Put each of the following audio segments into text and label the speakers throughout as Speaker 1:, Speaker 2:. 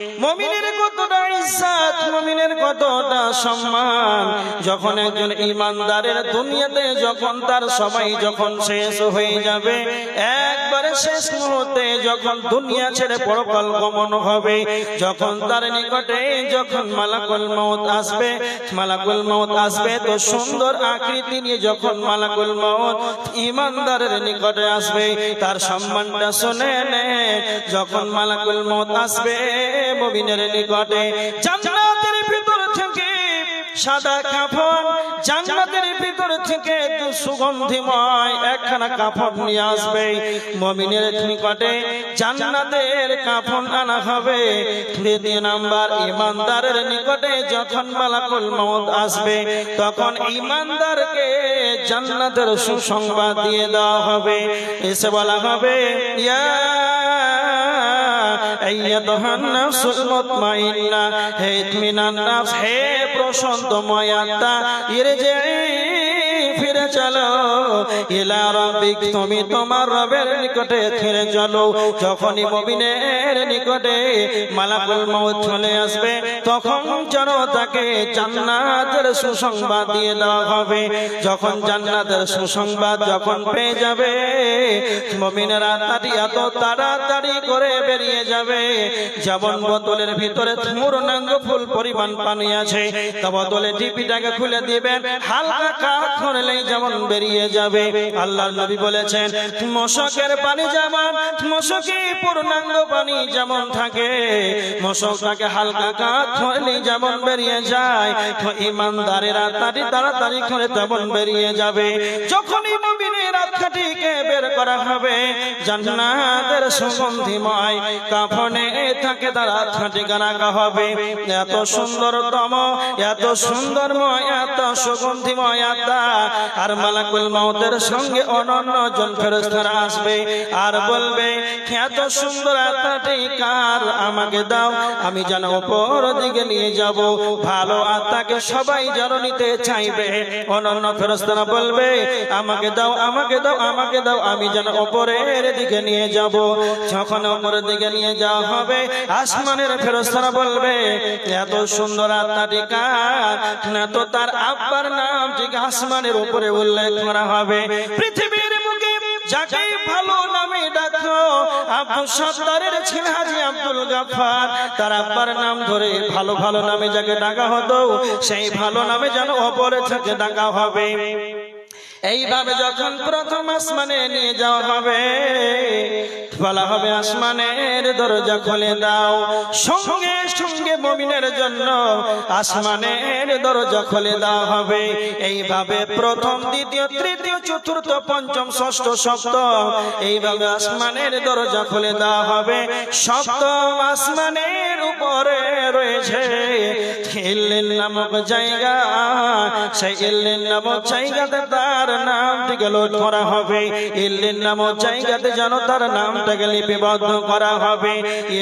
Speaker 1: মমিনের কতটা ইজ্জত মমিনের কতটা সম্মান? যখন একজন ইমানদারের দুনিয়াতে যখন তার সবাই যখন শেষ হয়ে যাবে, একবারে শেষ মুহূর্তে যখন দুনিয়া ছেড়ে পরকাল গমন হবে, যখন তার নিকটে যখন মালাকুল মউত আসবে, মালাকুল মউত আসবে তো সুন্দর আকৃতি নিয়ে যখন মালাকুল মউত ইমানদারের নিকটে আসবে, তার সম্মানটা শুনে নে। যখন মালাকুল মউত আসবে মুমিনের নিকটে থেকে সাদা কাফন জান্নাতের ভিতর থেকে সুগন্ধিময় একখানা কাফন নিয়ে আসবে। মমিনের নিকটে জান্নাতের কাফন আনা হবে। দ্বিতীয় নাম্বার, ইমানদারের নিকটে যখন মালাকুল মউত আসবে, তখন ইমানদারকে জান্নাতের সুসংবাদ দিয়ে দেওয়া হবে। এসে বলা হবে, ইয়া হে ইতমিনান নাফস ইরে যে ফিরে চলো। ইলা রাব্বিক, তুমি তোমার রবের নিকটে ফিরে চলো। যখনই মুমিনের নিকটে মালাকুল মউত চলে আসবে, তখন যেন তাকে জান্নাতের সুসংবাদ দিয়ে দেওয়া হবে। যখন জান্নাতের সুসংবাদ যখন পেয়ে যাবে, মুমিনেরা তাড়ি এত তাড়াতাড়ি করে বেরিয়ে যাবে। যেমন বোতলের ভিতরে পূর্ণাঙ্গ ফুল পরিমাণ পানি আছে, তা বোতলে টিপিটাকে খুলে দিবেন, হালকা কাজ করলেই যেমন বেরিয়ে যাবে। আল্লাহর নবী বলেছেন, মশকের পানি যেমন, মশকে পূর্ণাঙ্গ পানি যেমন থাকে, মশকটাকে হালকা কাত করলেই যেমন বেরিয়ে যায়, ইমানদারেরা তাড়ি তাড়াতাড়ি করে তেমন বেরিয়ে যাবে। যখন মুমিনের আত্মাটিকে বের করা হবে। জান্নাতের সুগন্ধিময় কাফনে থাকে তার আত্মাটিকে রাখা হবে। এত সুন্দরতম, এত সুন্দরময়, এত সুগন্ধিময় আত্মা আর মালাকুল মাউতের সঙ্গে অনন্য জন ফেরেশতারা আসবে আর বলবে এত সুন্দর আত্মাটি কার? আমাকে দাও, আমি যেন উপর দিকে নিয়ে যাব। ভালো আত্মাকে সবাই যেন নিতে চাইবে। অনন্য ফেরেশতারা বলবে, আমাকে দাও আমাকে দাও আমাকে দাও, আমি যেন উপরের দিকে নিয়ে যাব। যখন উপরের দিকে নিয়ে যাওয়া হবে, আসমানের ফেরেশতারা বলবে, এত সুন্দর আত্মাটি তো তার আব্বার নাম ঠিক আসমানের উপরে উল্লেখ করা হবে। পৃথিবীর মুখে যাকে ভালো নামে ডাকো, আব্দুল সত্তারের ছেলে হাজি আব্দুল গাফার তার আব্বার নাম ধরে ভালো ভালো নামে যাকে ডাকা হতো, সেই ভালো নামে যেন অপরে থেকে ডাকা হবে। এইভাবে যখন প্রথম আসমানে নিয়ে যাওয়া হবে, বলা হবে, আসমানের দরজা খুলে দাও। সঙ্গে সঙ্গে মমিনের জন্য আসমানের দরজা খুলে দেওয়া হবে। এইভাবে প্রথম, দ্বিতীয়, তৃতীয়, চতুর্থ, পঞ্চম, ষষ্ঠ, সপ্তম, এইভাবে আসমানের দরজা খুলে দেওয়া হবে। সপ্তম আসমানের উপরে রয়েছে ইল্লিন নামক জায়গা। সেই ইল্লিন নামক জায়গাতে তার নামটিকে লোড করা হবে। ইল্লিন নামক জায়গাতে যেন তার নামটাকে লিপিবদ্ধ করা হবে।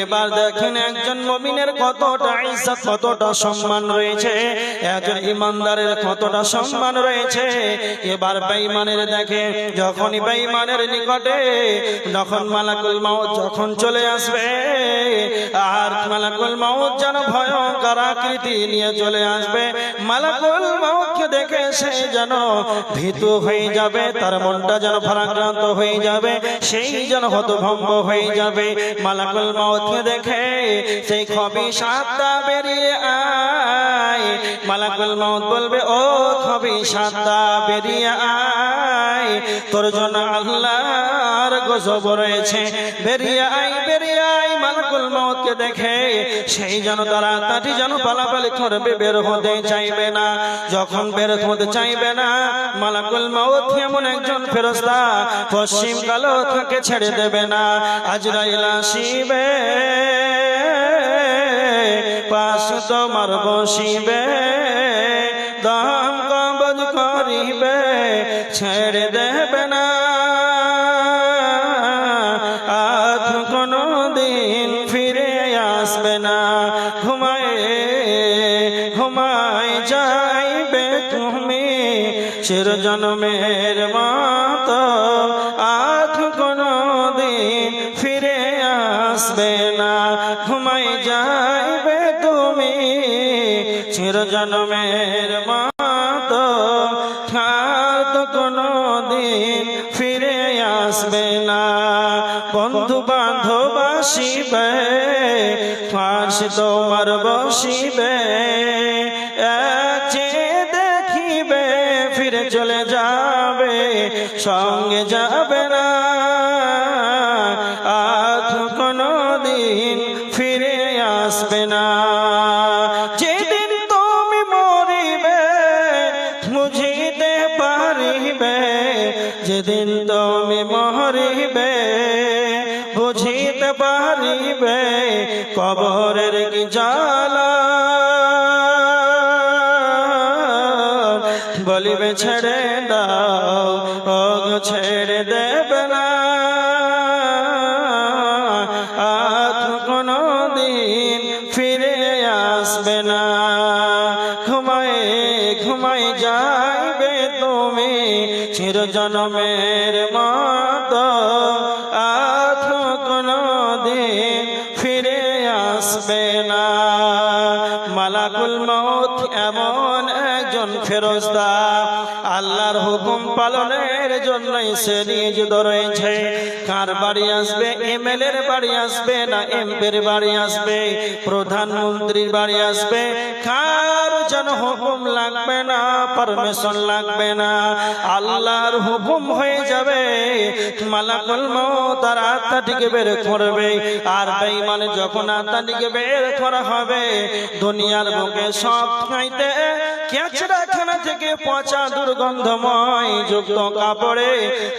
Speaker 1: এবার দেখেন একজন মমিনের কতটা ইজ্জত, কতটা সম্মান রয়েছে। একজন ইমানদারের কতটা সম্মান রয়েছে। এবার বেঈমানের দেখে, যখনই বেঈমানের নিকটে, যখন মালাকুল মাউত যখন চলে আসবে, আর মালাকুল মাউত যেন ভয়ঙ্কর আকৃতি নিয়ে চলে আসবে, মালাকুল মাউতকে দেখে সে যেন ভীতু হয়ে যাবে, তার মনটা যেন ভারাক্রান্ত হয়ে যাবে, সেই যেন হতভম্ব হয়ে যাবে। মালাকুল মাউতকে দেখে সেই খবি সাতটা বেরিয়ে আয়। মালাকুল মাউত বলবে, ও খবি সাতটা বেরিয়ে আয়। তোর জন্য আল্লাহর গজব রয়েছে। বেরিয়ে আয় বেরিয়ে আয়। মালাকুল মাউতকে দেখে সেই যেন তারা তাটি যেন পালাপালি করবে, বের হতে চাইবে না। যখন বের হতে চাইবে না। মালাকুল মাউত এমন একজন ফেরস্তা, পশ্চিম কালো তাকে ছেড়ে দেবে না। আজরাইল আসিবে পাশ তোমার বসিবে, দম কবজ করিবে, ছেড়ে দেবে না। আজ কোনো চির জন্মের মত আজ কোনো দিন ফিরে আসবে না। ঘুমায় যায় চির জন্মের মতো আর তো কোনো দিন ফিরে আসবে না। বন্ধু বান্ধব আসিবে, ফাঁসি তোমার বসিবে। সঙ্গে যাবে না। আজ কোনো দিন ফিরে আসবে না। যেদিন তুমি মরিবে, বুঝিতে পারিবে। যেদিন তুমি মরিবে, বুঝিতে পারিবে, কবরের কি জ্বালা। চির জনমের মত কোনো দিন ফিরে আসবে না। মালাকুল মত এমন একজন ফেরস্তা আল্লাহর হুকুম পালনের জন্য সে নিজ রয়েছে কার বাড়ি আসবে? বাড়ি আসবে না এমপির বাড়ি আসবে? প্রধানমন্ত্রীর বাড়ি আসবে? কার যেন হুকুম লাগবে না, পারমিশন লাগবে না। আল্লাহর হুকুম হয়ে যাবে। মালাকুল তার আত্মাটিকে বের করবে। আর যখন আত্মাটিকে বের করা হবে, দুনিয়ার বুকে সব খাইতে, কেঁচড়াখানা থেকে পচা দুর্গন্ধময় যুক্ত কাপড়ে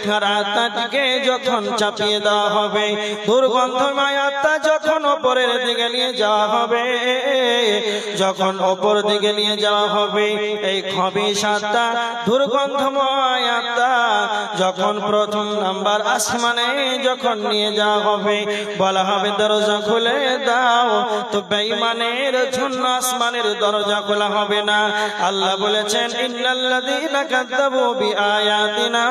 Speaker 1: তার তাটিকে যখন চাপিয়ে দেওয়া হবে দুর্গন্ধময় আত্মা যখন ওপরের দিকে নিয়ে যাওয়া হবে, যখন ওপর দিকে নিয়ে যাওয়া হবে, এই খবি সাতটা, দুর্গন্ধময় আত্মা যখন প্রথম নাম্বার আসমানে যখন নিয়ে যাওয়া হবে, বলা হবে, দরজা খুলে দাও। তো বেঈমানের জন্য আসমানের দরজা খোলা হবে না। আল্লাহ বলেছেন, ইন্নাল্লাযীনা কাযযাবু বিআয়াতিনা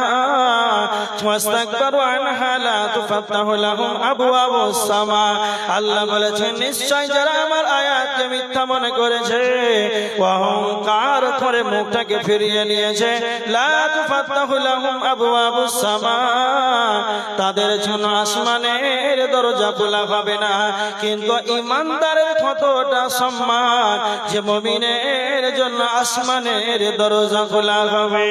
Speaker 1: ওয়াস্তাকবারু আনহা লা তুফাত্তাহু লাহুম আবওয়াবুস সামা। আল্লাহ বলেছেন, নিশ্চয় যারা আমার আয়াতকে মিথ্যা মনে করেছে, অহংকার করে মুখটাকে ফিরিয়ে নিয়েছে তাদের জন্য আসমানের দরজা খোলা হবে না, কিন্তু ইমানদারের কতটা সম্মান যে মমিনের জন্য আসমানের দরজা খোলা হবে।